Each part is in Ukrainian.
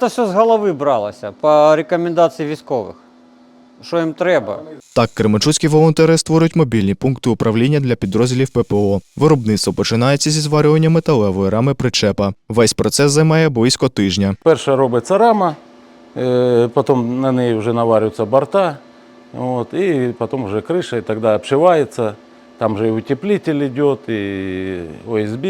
Це все з голови бралося по рекомендації військових. Що їм треба? Так, кременчуцькі волонтери створюють мобільні пункти управління для підрозділів ППО. Виробництво починається зі зварювання металевої рами причепа. Весь процес займає близько тижня. Перша робиться рама, е, потім на неї вже наварюються борта, от, і потім вже криша, і тоді обшивається. Там же і утеплитель йде, і ОСБ.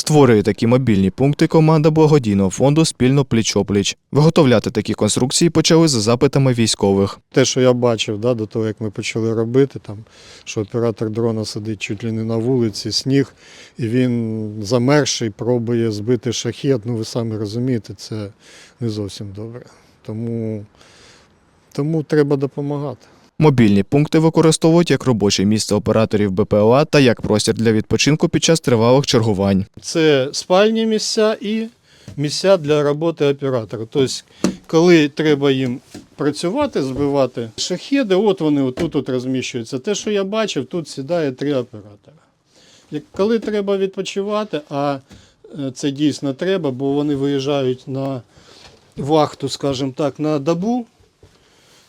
Створює такі мобільні пункти команда благодійного фонду спільно пліч-опліч. Виготовляти такі конструкції почали за запитами військових. Те, що я бачив да, до того, як ми почали робити, там, що оператор дрона сидить чуть ли не на вулиці, сніг, і він замерзший, пробує збити шахет. Ну, ви самі розумієте, це не зовсім добре. Тому, тому треба допомагати. Мобільні пункти використовують як робоче місце операторів БПЛА та як простір для відпочинку під час тривалих чергувань. Це спальні місця і місця для роботи оператора. Тобто, коли треба їм працювати, збивати шахеди, от вони отут от розміщуються. Те, що я бачив, тут сідає три оператора. Коли треба відпочивати, а е, це дійсно треба, бо вони виїжджають на вахту, скажімо так, на добу,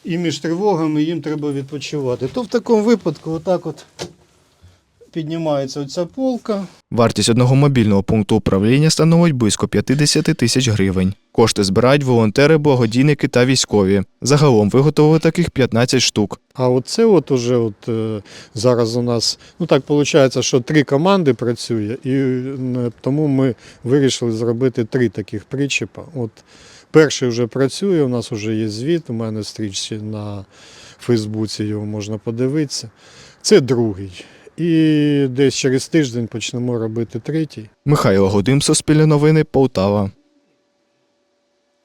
і між тривогами їм треба відпочивати. То в такому випадку отак от піднімається оця полка. Вартість одного мобільного пункту управління становить близько 50 тисяч гривень. Кошти збирають волонтери, благодійники та військові. Загалом виготовили таких 15 штук. А оце от уже от, е, зараз у нас, ну так виходить, що три команди працює, і тому ми вирішили зробити три таких причепа. От перший вже працює, у нас вже є звіт, у мене стрічці на Фейсбуці його можна подивитися. Це другий. І десь через тиждень почнемо робити третій. Михайло Годим, Суспільне новини, Полтава.